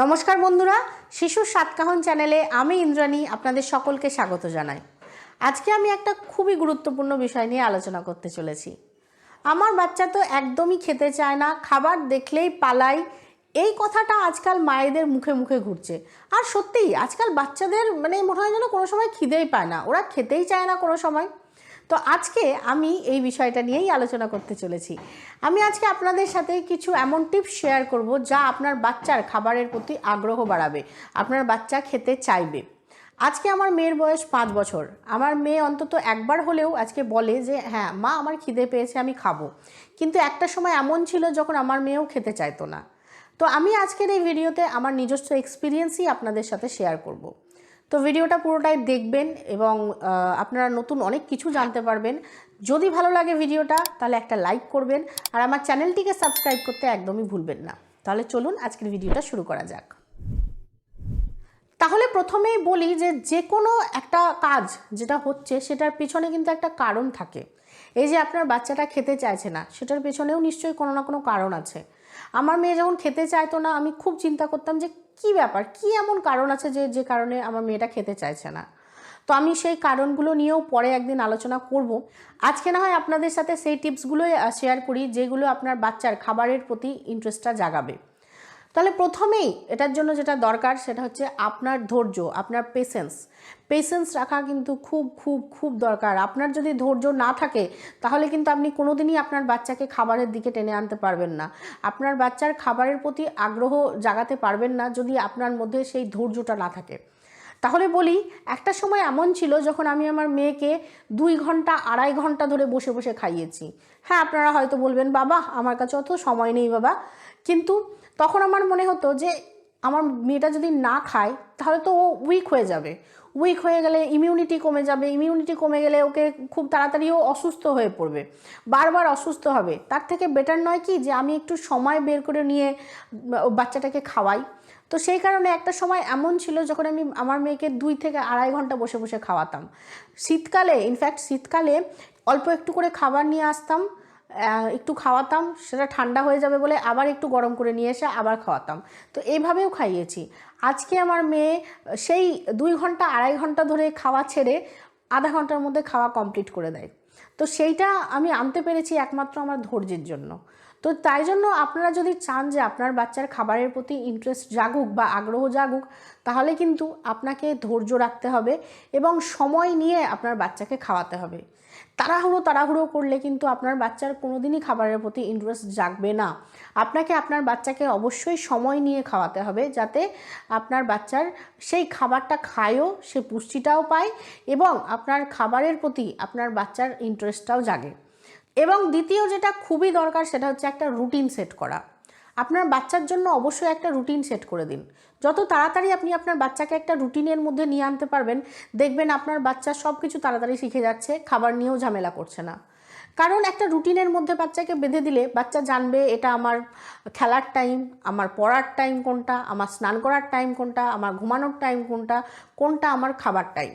নমস্কার বন্ধুরা, শিশুর সাতকাহন চ্যানেলে আমি ইন্দ্রাণী আপনাদের সকলকে স্বাগত জানাই। আজকে আমি একটা খুবই গুরুত্বপূর্ণ বিষয় নিয়ে আলোচনা করতে চলেছি। আমার বাচ্চা তো একদমই খেতে চায় না, খাবার দেখলেই পালাই এই কথাটা আজকাল মায়েদের মুখে মুখে ঘুরছে। আর সত্যিই, আজকাল বাচ্চাদের মানে মনে হয় যেন কোনো সময় খিদেই পায় না। ওরা খেতেই চায় না কোনো সময়। তো আজকে আমি এই বিষয়টা নিয়েই আলোচনা করতে চলেছি। আমি আজকে আপনাদের সাথে কিছু এমন টিপস শেয়ার করব যা আপনার বাচ্চার খাবারের প্রতি আগ্রহ বাড়াবে, আপনার বাচ্চা খেতে চাইবে। আজকে আমার মেয়ের বয়স পাঁচ বছর। আমার মেয়ে অন্তত একবার হলেও আজকে বলে যে হ্যাঁ মা, আমার খিদে পেয়েছে, আমি খাব। কিন্তু একটা সময় এমন ছিল যখন আমার মেয়েও খেতে চাইতো না। তো আমি আজকের এই ভিডিওতে আমার নিজস্ব এক্সপিরিয়েন্সই আপনাদের সাথে শেয়ার করব। তো ভিডিওটা পুরোটাই দেখবেন এবং আপনারা নতুন অনেক কিছু জানতে পারবেন। যদি ভালো লাগে ভিডিওটা, তাহলে একটা লাইক করবেন আর আমার চ্যানেলটিকে সাবস্ক্রাইব করতে একদমই ভুলবেন না। তাহলে চলুন আজকের ভিডিওটা শুরু করা যাক। তাহলে প্রথমেই বলি যে যে কোনো একটা কাজ যেটা হচ্ছে, সেটার পেছনে কিন্তু একটা কারণ থাকে। এই যে আপনার বাচ্চাটা খেতে চাইছে না, সেটার পেছনেও নিশ্চয়ই কোনো না কোনো কারণ আছে। আমার মেয়ে যখন খেতে চাইতো না, আমি খুব চিন্তা করতাম যে কি ব্যাপার? কি এমন কারণ আছে যে যে কারণে আমার মেয়েটা খেতে চাইছে না? তো আমি সেই কারণগুলো নিয়েও পরে একদিন আলোচনা করব। আজকে না হয় আপনাদের সাথে সেই টিপসগুলোই শেয়ার করি, যেগুলো আপনার বাচ্চার খাবারের প্রতি ইন্টারেস্টটা জাগাবে। তাহলে প্রথমেই এটার জন্য যেটা দরকার সেটা হচ্ছে আপনার ধৈর্য, আপনার পেশেন্স পেশেন্স রাখা কিন্তু খুব খুব খুব দরকার। আপনার যদি ধৈর্য না থাকে, তাহলে কিন্তু আপনি কোনোদিনই আপনার বাচ্চাকে খাবারের দিকে টেনে আনতে পারবেন না। আপনার বাচ্চার খাবারের প্রতি আগ্রহ জাগাতে পারবেন না যদি আপনার মধ্যে সেই ধৈর্যটা না থাকে। তাহলে বলি, একটা সময় এমন ছিল যখন আমি আমার মেয়েকে দুই ঘণ্টা, আড়াই ঘণ্টা ধরে বসে বসে খাইয়েছি। হ্যাঁ আপনারা হয়তো বলবেন, বাবা, আমার কাছে অত সময় নেই বাবা। কিন্তু তখন আমার মনে হতো যে আমার মেয়েটা যদি না খায়, তাহলে তো ও উইক হয়ে যাবে। উইক হয়ে গেলে ইমিউনিটি কমে যাবে। ইমিউনিটি কমে গেলে ওকে খুব তাড়াতাড়িও অসুস্থ হয়ে পড়বে। বারবার অসুস্থ হবে। তার থেকে বেটার নয় কি যে আমি একটু সময় বের করে নিয়ে বাচ্চাটাকে খাওয়াই। তো সেই কারণে একটা সময় এমন ছিল যখন আমি আমার মেয়েকে দুই থেকে আড়াই ঘণ্টা বসে বসে খাওয়াতাম। শীতকালে ইনফ্যাক্ট শীতকালে অল্প একটু করে খাবার নিয়ে আসতাম। একটু খাওয়াতাম, সেটা ঠান্ডা হয়ে যাবে বলে আবার একটু গরম করে নিয়ে এসে আবার খাওয়াতাম। তো এইভাবেও খাইয়েছি। আজকে আমার মেয়ে সেই দুই ঘণ্টা, আড়াই ঘণ্টা ধরে খাওয়া ছেড়ে আধা ঘণ্টার মধ্যে খাওয়া কমপ্লিট করে দেয়। তো সেইটা আমি আনতে পেরেছি একমাত্র আমার ধৈর্যের জন্য। তো তাই জন্য আপনারা যদি চান যে আপনার বাচ্চার খাবারের প্রতি ইন্টারেস্ট জাগুক বা আগ্রহ জাগুক, তাহলে কিন্তু আপনাকে ধৈর্য রাখতে হবে এবং সময় নিয়ে আপনার বাচ্চাকে খাওয়াতে হবে। তাড়াহুড়ো তাড়াহুড়ো করলে কিন্তু আপনার বাচ্চার কোনোদিনই খাবারের প্রতি ইন্টারেস্ট জাগবে না। আপনাকে আপনার বাচ্চাকে অবশ্যই সময় নিয়ে খাওয়াতে হবে যাতে আপনার বাচ্চার সেই খাবারটা খায়ও, সে পুষ্টিটাও পায় এবং আপনার খাবারের প্রতি আপনার বাচ্চার ইন্টারেস্টটাও জাগে। এবং দ্বিতীয় যেটা খুবই দরকার সেটা হচ্ছে একটা রুটিন সেট করা। আপনার বাচ্চার জন্য অবশ্যই একটা রুটিন সেট করে দিন। যত তাড়াতাড়ি আপনি আপনার বাচ্চাকে একটা রুটিনের মধ্যে নিয়ে আনতে পারবেন, দেখবেন আপনার বাচ্চা সব কিছু তাড়াতাড়ি শিখে যাচ্ছে, খাবার নিয়েও ঝামেলা করছে না। কারণ একটা রুটিনের মধ্যে বাচ্চাকে বেঁধে দিলে বাচ্চা জানবে এটা আমার খেলার টাইম আমার পড়ার টাইম কোনটা, আমার স্নান করার টাইম কোনটা, আমার ঘুমানোর টাইম কোনটা কোনটা আমার খাবার টাইম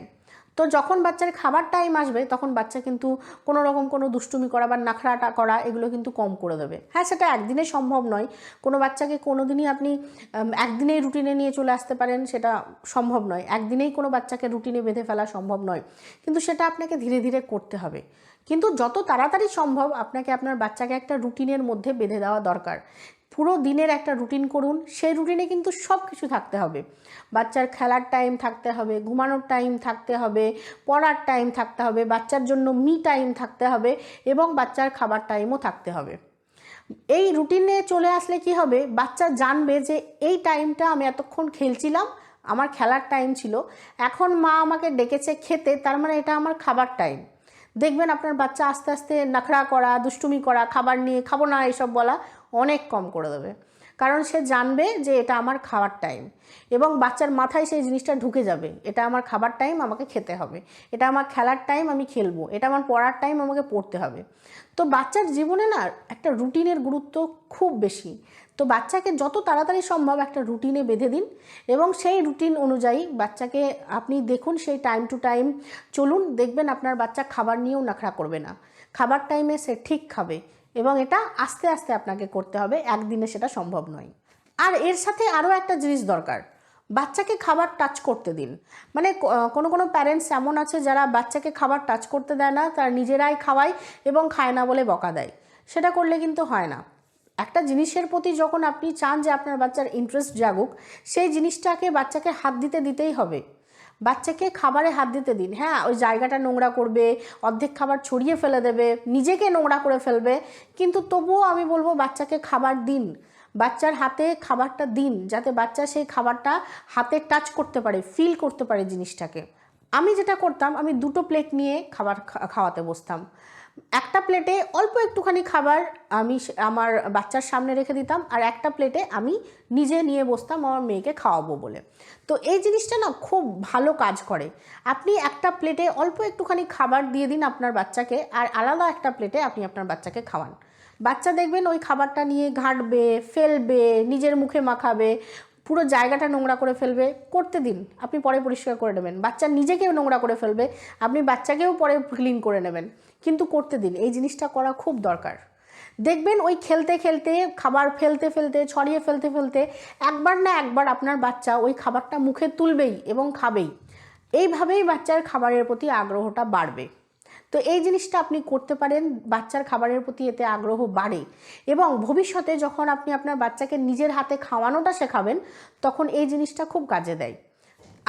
তো যখন বাচ্চার খাবার টাইম আসবে, তখন বাচ্চা কিন্তু কোনো রকম কোনো দুষ্টুমি করা বা নাখড়াটা করা, এগুলো কিন্তু কম করে দেবে। হ্যাঁ সেটা একদিনে সম্ভব নয়। কোনো বাচ্চাকে কোনো দিনই আপনি একদিনেই রুটিনে নিয়ে চলে আসতে পারেন, সেটা সম্ভব নয়। একদিনেই কোনো বাচ্চাকে রুটিনে বেঁধে ফেলা সম্ভব নয়। কিন্তু সেটা আপনাকে ধীরে ধীরে করতে হবে। কিন্তু যত তাড়াতাড়ি সম্ভব আপনাকে আপনার বাচ্চাকে একটা রুটিনের মধ্যে বেঁধে দেওয়া দরকার। পুরো দিনের একটা রুটিন করুন। সেই রুটিনে কিন্তু সব কিছু থাকতে হবে। বাচ্চার খেলার টাইম থাকতে হবে, ঘুমানোর টাইম থাকতে হবে, পড়ার টাইম থাকতে হবে, বাচ্চার জন্য মি টাইম থাকতে হবে এবং বাচ্চার খাবার টাইমও থাকতে হবে। এই রুটিনে চলে আসলে কি হবে? বাচ্চা জানবে যে এই টাইমটা আমি এতক্ষণ খেলছিলাম, আমার খেলার টাইম ছিল। এখন মা আমাকে ডেকেছে খেতে, তার মানে এটা আমার খাবার টাইম দেখবেন আপনার বাচ্চা আস্তে আস্তে নাখড়া করা, দুষ্টুমি করা, খাবার নিয়ে খাব না এসব বলা। অনেক কম করে দেবে। কারণ সে জানবে যে এটা আমার খাবার টাইম এবং বাচ্চার মাথায় সেই জিনিসটা ঢুকে যাবে। এটা আমার খাবার টাইম আমাকে খেতে হবে। এটা আমার খেলার টাইম আমি খেলব। এটা আমার পড়ার টাইম আমাকে পড়তে হবে। তো বাচ্চার জীবনে না একটা রুটিনের গুরুত্ব খুব বেশি। তো বাচ্চাকে যত তাড়াতাড়ি সম্ভব একটা রুটিনে বেঁধে দিন এবং সেই রুটিন অনুযায়ী বাচ্চাকে আপনি দেখুন সেই টাইম টু টাইম চলুন, দেখবেন আপনার বাচ্চা খাবার নিয়েও নাখড়া করবে না। খাবার টাইমে সে ঠিক খাবে। এবং এটা আস্তে আস্তে আপনাকে করতে হবে, একদিনে সেটা সম্ভব নয়। আর এর সাথে আরও একটা জিনিস দরকার, বাচ্চাকে খাবার টাচ করতে দিন। মানে কোনো কোনো প্যারেন্টস এমন আছে যারা বাচ্চাকে খাবার টাচ করতে দেয় না, তার নিজেরাই খাওয়ায় এবং খায় না বলে বকা দেয়। সেটা করলে কিন্তু হয় না। একটা জিনিসের প্রতি যখন আপনি চান যে আপনার বাচ্চার ইন্টারেস্ট জাগুক, সেই জিনিসটাকে বাচ্চাকে হাত দিতে দিতেই হবে। বাচ্চাকে খাবারে হাত দিতে দিন। হ্যাঁ ওই জায়গাটা নোংরা করবে, অর্ধেক খাবার ছড়িয়ে ফেলে দেবে, নিজেকে নোংরা করে ফেলবে। কিন্তু তবুও আমি বলব, বাচ্চাকে খাবার দিন। বাচ্চার হাতে খাবারটা দিন, যাতে বাচ্চা সেই খাবারটা হাতে টাচ করতে পারে ফিল করতে পারে জিনিসটাকে। আমি যেটা করতাম, আমি দুটো প্লেট নিয়ে খাবার খাওয়াতে বসতাম। একটা প্লেটে অল্প একটুখানি খাবার আমি আমার বাচ্চার সামনে রেখে দিতাম আর একটা প্লেটে আমি নিজে নিয়ে বসতাম আমার মেয়েকে খাওয়াবো বলে। তো এই জিনিসটা না খুব ভালো কাজ করে। আপনি একটা প্লেটে অল্প একটুখানি খাবার দিয়ে দিন আপনার বাচ্চাকে আর আলাদা একটা প্লেটে আপনি আপনার বাচ্চাকে খাওয়ান। বাচ্চা দেখবেন ওই খাবারটা নিয়ে ঘাঁটবে, ফেলবে, নিজের মুখে মাখাবে, পুরো জায়গাটা নোংরা করে ফেলবে, করতে দিন। আপনি পরে পরিষ্কার করে নেবেন। বাচ্চা নিজেকেও নোংরা করে ফেলবে, আপনি বাচ্চাকেও পরে ক্লিন করে নেবেন। কিন্তু করতে দিন। এই জিনিসটা করা খুব দরকার। দেখবেন ওই খেলতে খেলতে, খাবার ফেলতে ফেলতে, ছড়িয়ে ফেলতে ফেলতে একবার না একবার আপনার বাচ্চা ওই খাবারটা মুখে তুলবেই এবং খাবেই। এইভাবেই বাচ্চার খাবারের প্রতি আগ্রহটা বাড়বে। তো এই জিনিসটা আপনি করতে পারেন, বাচ্চার খাবারের প্রতি এতে আগ্রহ বাড়ে এবং ভবিষ্যতে যখন আপনি আপনার বাচ্চাকে নিজের হাতে খাওয়ানোটা শেখাবেন, তখন এই জিনিসটা খুব কাজে দেয়।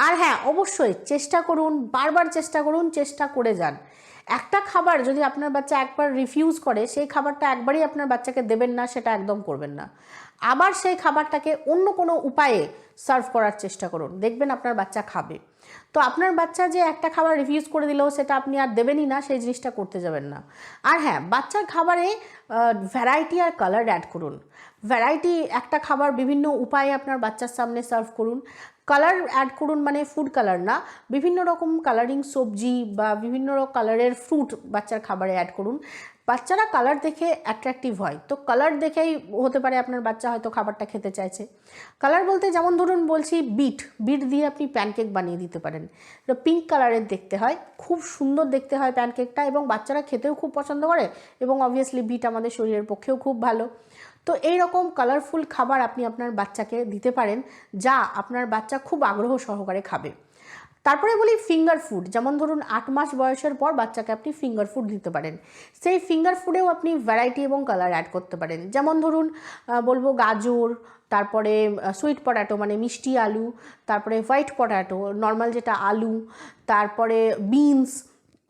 আর হ্যাঁ অবশ্যই চেষ্টা করুন, বারবার চেষ্টা করুন, চেষ্টা করে যান। একটা খাবার যদি আপনার বাচ্চা একবার রিফিউজ করে, সেই খাবারটা একবারই আপনার বাচ্চাকে দেবেন না, সেটা একদম করবেন না। আবার সেই খাবারটাকে অন্য কোনো উপায়ে সার্ভ করার চেষ্টা করুন। দেখবেন আপনার বাচ্চা খাবে। তো আপনার বাচ্চা যে একটা খাবার রিফিউজ করে দিলেও সেটা আপনি আর দেবেনই না, সেই জিনিসটা করতে যাবেন না। আর হ্যাঁ বাচ্চার খাবারে ভ্যারাইটি আর কালার অ্যাড করুন। ভ্যারাইটি একটা খাবার বিভিন্ন উপায়ে আপনার বাচ্চার সামনে সার্ভ করুন। কালার অ্যাড করুন মানে ফুড কালার না। বিভিন্ন রকম কালারিং সবজি বা বিভিন্ন রকম কালারের ফ্রুট বাচ্চার খাবারে অ্যাড করুন। বাচ্চারা কালার দেখে অ্যাট্রাকটিভ হয়। তো কালার দেখেই হতে পারে আপনার বাচ্চা হয়তো খাবারটা খেতে চাইছে। কালার বলতে যেমন ধরুন বলছি বিট বিট দিয়ে আপনি প্যানকেক বানিয়ে দিতে পারেন। এটা পিঙ্ক কালারের দেখতে হয়। খুব সুন্দর দেখতে হয় প্যানকেকটা এবং বাচ্চারা খেতেও খুব পছন্দ করে এবং অবভিয়াসলি বিট আমাদের শরীরের পক্ষেও খুব ভালো। তো এই রকম কালারফুল খাবার আপনি আপনার বাচ্চাকে দিতে পারেন, যা আপনার বাচ্চা খুব আগ্রহ সহকারে খাবে। তারপরে বলি ফিঙ্গার ফুড যেমন ধরুন আট মাস বয়সের পর বাচ্চাকে আপনি ফিঙ্গার ফুড দিতে পারেন। সেই ফিঙ্গার ফুডেও আপনি ভ্যারাইটি এবং কালার অ্যাড করতে পারেন। যেমন ধরুন বলব গাজর, তারপরে সুইট পটাটো মানে মিষ্টি আলু, তারপরে হোয়াইট পটাটো নর্মাল যেটা আলু, তারপরে বিনস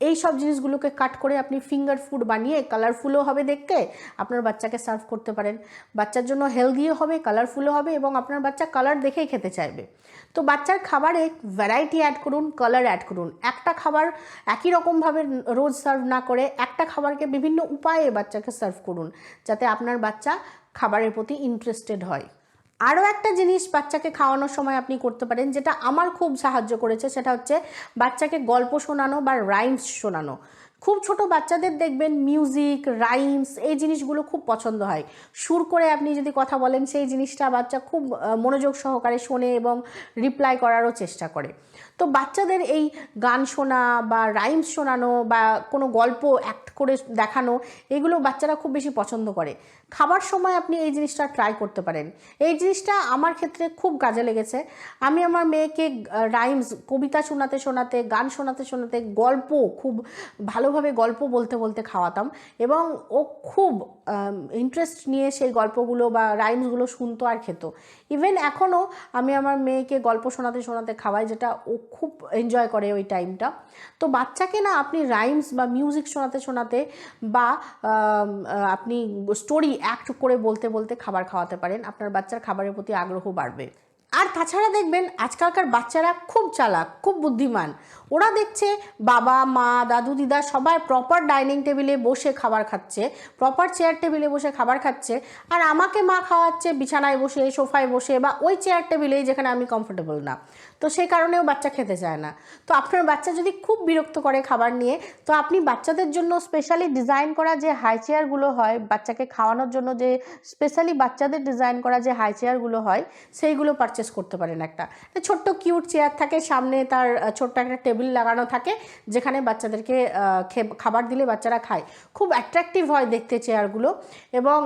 এই সব জিনিসগুলোকে কাট করে আপনি ফিঙ্গার ফুড বানিয়ে কালারফুলও হবে দেখতে, আপনার বাচ্চাকে সার্ভ করতে পারেন। বাচ্চার জন্য হেলদিও হবে কালারফুলও হবে এবং আপনার বাচ্চা কালার দেখেই খেতে চাইবে। তো বাচ্চার খাবারে ভ্যারাইটি অ্যাড করুন কালার অ্যাড করুন। একটা খাবার একই রকমভাবে রোজ সার্ভ না করে একটা খাবারকে বিভিন্ন উপায়ে বাচ্চাকে সার্ভ করুন, যাতে আপনার বাচ্চা খাবারের প্রতি ইন্টারেস্টেড হয়। আরও একটা জিনিস বাচ্চাকে খাওয়ানোর সময় আপনি করতে পারেন, যেটা আমার খুব সাহায্য করেছে, সেটা হচ্ছে বাচ্চাকে গল্প শোনানো বা রাইমস শোনানো। খুব ছোট বাচ্চাদের দেখবেন মিউজিক রাইমস এই জিনিসগুলো খুব পছন্দ হয়। সুর করে আপনি যদি কথা বলেন, সেই জিনিসটা বাচ্চা খুব মনোযোগ সহকারে শোনে এবং রিপ্লাই করারও চেষ্টা করে। তো বাচ্চাদের এই গান শোনা বা রাইমস শোনানো বা কোনো গল্প অ্যাক্ট করে দেখানো, এগুলো বাচ্চারা খুব বেশি পছন্দ করে। খাবার সময় আপনি এই জিনিসটা ট্রাই করতে পারেন। এই জিনিসটা আমার ক্ষেত্রে খুব কাজে লেগেছে। আমি আমার মেয়েকে রাইমস কবিতা শোনাতে শোনাতে, গান শোনাতে শোনাতে গল্প, খুব ভালোভাবে গল্প বলতে বলতে খাওয়াতাম এবং ও খুব ইন্টারেস্ট নিয়ে সেই গল্পগুলো বা রাইমসগুলো শুনতো আর খেত। ইভেন এখনও আমি আমার মেয়েকে গল্প শোনাতে শোনাতে খাওয়াই যেটা ও খুব এনজয় করে ওই টাইমটা তো বাচ্চাকে না আপনি রাইমস বা মিউজিক শোনাতে শোনাতে বা আপনি স্টোরি অ্যাক্ট করে বলতে বলতে খাবার খাওয়াতে পারেন। আপনার বাচ্চার খাবারের প্রতি আগ্রহ বাড়বে। আর তাছাড়া দেখবেন আজকালকার বাচ্চারা খুব চালাক, খুব বুদ্ধিমান। ওরা দেখছে বাবা, মা, দাদু, দিদা সবাই প্রপার ডাইনিং টেবিলে বসে খাবার খাচ্ছে প্রপার চেয়ার টেবিলে বসে খাবার খাচ্ছে, আর আমাকে মা খাওয়াচ্ছে বিছানায় বসে, সোফায় বসে বা ওই চেয়ার টেবিলেই যেখানে আমি কমফোর্টেবল না। তো সেই কারণেও বাচ্চা খেতে চায় না। তো আপনার বাচ্চা যদি খুব বিরক্ত করে খাবার নিয়ে, তো আপনি বাচ্চাদের জন্য স্পেশালি ডিজাইন করা যে হাই চেয়ারগুলো হয়, বাচ্চাকে খাওয়ানোর জন্য যে স্পেশালি বাচ্চাদের ডিজাইন করা যে হাই চেয়ারগুলো হয়, সেইগুলো পারচেস পারচেস করতে পারেন একটা। ছোট্ট কিউট চেয়ার থাকে, সামনে তার ছোট্ট একটা টেবিল লাগানো থাকে, যেখানে বাচ্চাদেরকে খাবার দিলে বাচ্চারা খায়। খুব অ্যাট্রাকটিভ হয় দেখতে চেয়ারগুলো এবং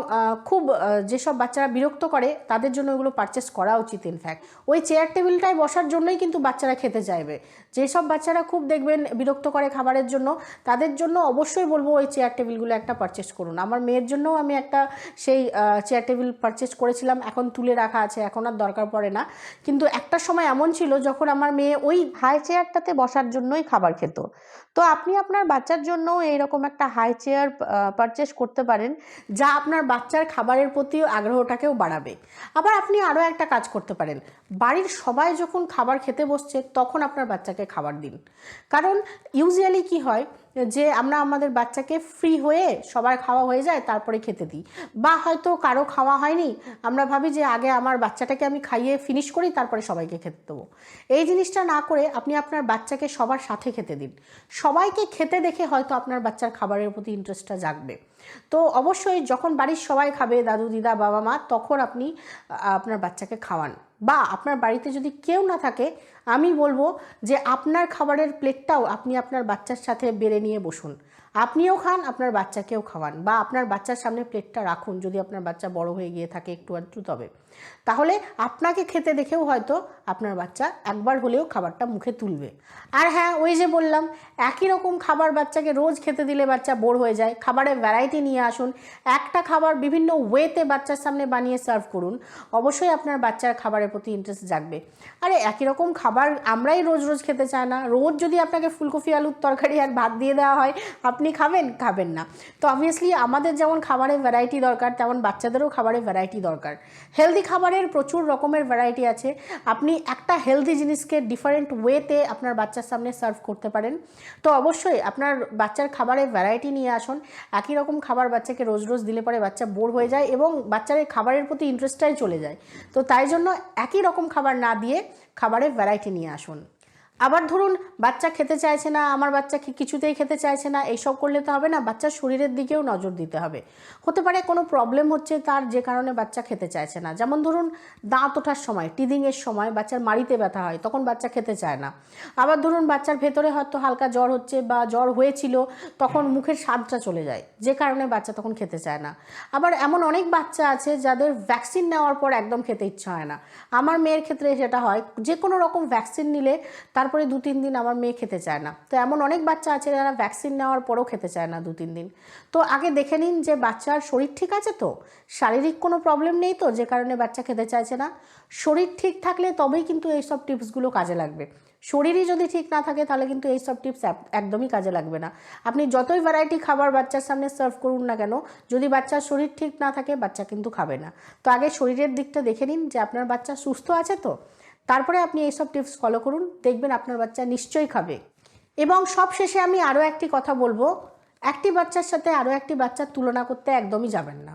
খুব যেসব বাচ্চারা বিরক্ত করে, তাদের জন্য ওগুলো পারচেস করা উচিত ইনফ্যাক্ট ওই চেয়ার টেবিলটায় বসার জন্যই কিন্তু বাচ্চারা খেতে চাইবে। যেসব বাচ্চারা খুব দেখবেন বিরক্ত করে খাবারের জন্য, তাদের জন্য অবশ্যই বলব ওই চেয়ার টেবিলগুলো একটা পারচেস করুন। আমার মেয়ের জন্যও আমি একটা সেই চেয়ার টেবিল পারচেস করেছিলাম, এখন তুলে রাখা আছে, এখন আর দরকার পড়ে না। কিন্তু একটা সময় এমন ছিল যখন আমার মেয়ে ওই হাই চেয়ারটাতে বসার জন্যই খাবার খেত। তো আপনি আপনার বাচ্চার জন্য এইরকম একটা হাই চেয়ার পারচেস করতে পারেন, যা আপনার বাচ্চার খাবারের প্রতি আগ্রহটাকেও বাড়াবে। আবার আপনি আরও একটা কাজ করতে পারেন। বাড়ির সবাই যখন খাবার খেতে বসছে, তখন আপনার বাচ্চাকে খাবার দিন। কারণ ইউজুয়ালি কি হয় যে আমরা আমাদের বাচ্চাকে ফ্রি হয়ে সবার খাওয়া হয়ে যায়, তারপরে খেতে দিই। বা হয়তো কারও খাওয়া হয়নি, আমরা ভাবি যে আগে আমার বাচ্চাটাকে আমি খাইয়ে ফিনিশ করি, তারপরে সবাইকে খেতে দেবো। এই জিনিসটা না করে আপনি আপনার বাচ্চাকে সবার সাথে খেতে দিন। সবাইকে খেতে দেখে হয়তো আপনার বাচ্চার খাবারের প্রতি ইন্টারেস্টটা জাগবে। তো অবশ্যই যখন বাড়ির সবাই খাবে, দাদু, দিদা, বাবা, মা, তখন আপনি আপনার বাচ্চাকে খাওয়ান। বা আপনার বাড়িতে যদি কেউ না থাকে, আমি বলব যে আপনার খাবারের প্লেটটাও আপনি আপনার বাচ্চার সাথে বেড়ে নিয়ে বসুন। আপনিও খান, আপনার বাচ্চাকেও খাওয়ান বা আপনার বাচ্চার সামনে প্লেটটা রাখুন যদি আপনার বাচ্চা বড় হয়ে গিয়ে থাকে একটু আধটু তবে। তাহলে আপনাকে খেতে দেখেও হয়তো আপনার বাচ্চা একবার হলেও খাবারটা মুখে তুলবে। আর হ্যাঁ ওই যে বললাম, একই রকম খাবার বাচ্চাকে রোজ খেতে দিলে বাচ্চা বোর হয়ে যায়। খাবারের ভ্যারাইটি নিয়ে আসুন। একটা খাবার বিভিন্ন ওয়েতে বাচ্চার সামনে বানিয়ে সার্ভ করুন। অবশ্যই আপনার বাচ্চার খাবারের প্রতি ইন্টারেস্ট জাগবে। আরে, একই রকম খাবার আমরাই রোজ রোজ খেতে চাই না। রোজ যদি আপনাকে ফুলকপি, আলুর তরকারি আর ভাত দিয়ে দেওয়া হয়, আপনি খাবেন? খাবেন না। তো অবভিয়াসলি আমাদের যেমন খাবারের ভ্যারাইটি দরকার, তেমন বাচ্চাদেরও খাবারের ভ্যারাইটি দরকার। হেলদি খাবারের প্রচুর রকমের ভ্যারাইটি আছে। আপনি একটা হেলদি জিনিসকে ডিফারেন্ট ওয়েতে আপনার বাচ্চার সামনে সার্ভ করতে পারেন। তো অবশ্যই আপনার বাচ্চার খাবারে ভ্যারাইটি নিয়ে আসুন। একই রকম খাবার বাচ্চাকে রোজ রোজ দিলে পরে বাচ্চা বোর হয়ে যায় এবং বাচ্চার খাবারের প্রতি ইন্টারেস্টটাই চলে যায়। তো তাই জন্য একই রকম খাবার না দিয়ে খাবারে ভ্যারাইটি নিয়ে আসুন। আবার ধরুন, বাচ্চা খেতে চাইছে না, আমার বাচ্চা কিছুতেই খেতে চাইছে না, এইসব করলে তো হবে না, বাচ্চার শরীরের দিকেও নজর দিতে হবে। হতে পারে কোনো প্রবলেম হচ্ছে তার যে কারণে বাচ্চা খেতে চাইছে না। যেমন ধরুন, দাঁত ওঠার সময় টিদিংয়ের সময় বাচ্চার মাড়িতে ব্যথা হয়, তখন বাচ্চা খেতে চায় না। আবার ধরুন, বাচ্চার ভেতরে হয়তো হালকা জ্বর হচ্ছে বা জ্বর হয়েছিল, তখন মুখের স্বাদটা চলে যায়, যে কারণে বাচ্চা তখন খেতে চায় না। আবার এমন অনেক বাচ্চা আছে যাদের ভ্যাকসিন নেওয়ার পর একদম খেতে ইচ্ছা হয় না। আমার মেয়ের ক্ষেত্রে সেটা হয়, যে কোনো রকম ভ্যাকসিন নিলে তারপরে দু তিন দিন আমার মেয়ে খেতে চায় না। তো এমন অনেক বাচ্চা আছে যারা ভ্যাকসিন নেওয়ার পরও খেতে চায় না দু তিন দিন। তো আগে দেখে নিন যে বাচ্চার শরীর ঠিক আছে তো? শারীরিক কোনো প্রবলেম নেই তো? যে কারণে বাচ্চা খেতে চাইছে না। শরীর ঠিক থাকলে তবেই কিন্তু এইসব টিপসগুলো কাজে লাগবে। শরীরই যদি ঠিক না থাকে তাহলে কিন্তু এইসব টিপস একদমই কাজে লাগবে না। আপনি যতই ভ্যারাইটি খাবার বাচ্চার সামনে সার্ভ করুন না কেন, যদি বাচ্চার শরীর ঠিক না থাকে বাচ্চা কিন্তু খাবে না। তো আগে শরীরের দিকটা দেখে নিন যে আপনার বাচ্চা সুস্থ আছে তো? তারপরে আপনি এইসব টিপস ফলো করুন, দেখবেন আপনার বাচ্চা নিশ্চয়ই খাবে। এবং সব শেষে আমি আরও একটি কথা বলব, একটি বাচ্চার সাথে আরও একটি বাচ্চার তুলনা করতে একদমই যাবেন না।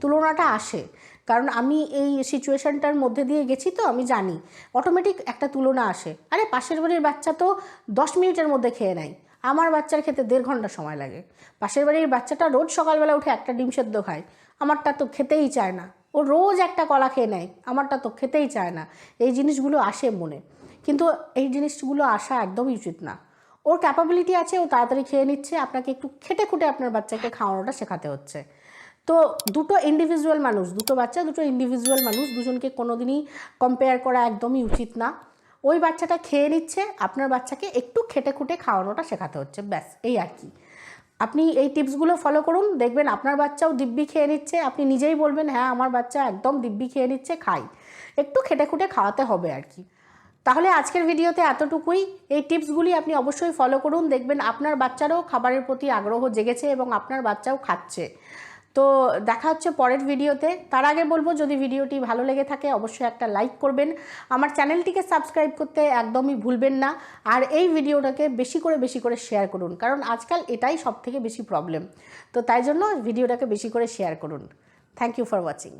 তুলনাটা আসে, কারণ আমি এই সিচুয়েশনটার মধ্যে দিয়ে গেছি তো, আমি জানি অটোমেটিক একটা তুলনা আসে। আরে, পাশের বাড়ির বাচ্চা তো দশ মিনিটের মধ্যে খেয়ে নেয়, আমার বাচ্চার খেতে দেড় ঘণ্টা সময় লাগে। পাশের বাড়ির বাচ্চাটা রোজ সকালবেলা উঠে একটা ডিম সেদ্ধ খায়, আমারটা তো খেতেই চায় না। ও রোজ একটা কলা খেয়ে নেয়, আমারটা তো খেতেই চায় না। এই জিনিসগুলো আসে মনে, কিন্তু এই জিনিসগুলো আসা একদমই উচিত না। ওর ক্যাপাবিলিটি আছে, ও তাড়াতাড়ি খেয়ে নিচ্ছে, আপনাকে একটু খেটে খুঁটে আপনার বাচ্চাকে খাওয়ানোটা শেখাতে হচ্ছে। তো দুটো ইন্ডিভিজুয়াল মানুষ, দুটো বাচ্চা, দুটো ইন্ডিভিজুয়াল মানুষ, দুজনকে কোনোদিনই কম্পেয়ার করা একদমই উচিত না। ওই বাচ্চাটা খেয়ে নিচ্ছে, আপনার বাচ্চাকে একটু খেটে খুঁটে খাওয়ানোটা শেখাতে হচ্ছে, ব্যাস, এই আর কি। আপনি এই টিপসগুলো ফলো করুন, দেখবেন আপনার বাচ্চাও দিব্যি খেয়ে নিচ্ছে, আপনি নিজেই বলবেন হ্যাঁ আমার বাচ্চা একদম দিব্যি খেয়ে নিচ্ছে, খাই। একটু খেটে খুঁটে খাওয়াতে হবে আর কি। তাহলে আজকের ভিডিওতে এতটুকুই। এই টিপসগুলি আপনি অবশ্যই ফলো করুন, দেখবেন আপনার বাচ্চারও খাবারের প্রতি আগ্রহ জেগেছে এবং আপনার বাচ্চাও খাচ্ছে। তো দেখা হচ্ছে পরের ভিডিওতে। তার আগে বলব, যদি ভিডিওটি ভালো লেগে থাকে, অবশ্যই একটা লাইক করবেন। আমার চ্যানেলটিকে সাবস্ক্রাইব করতে একদমই ভুলবেন না। আর এই ভিডিওটাকে বেশি করে বেশি করে শেয়ার করুন। কারণ আজকাল এটাই সব থেকে বেশি প্রবলেম তো তাই জন্য ভিডিওটাকে বেশি করে শেয়ার করুন। Thank you for watching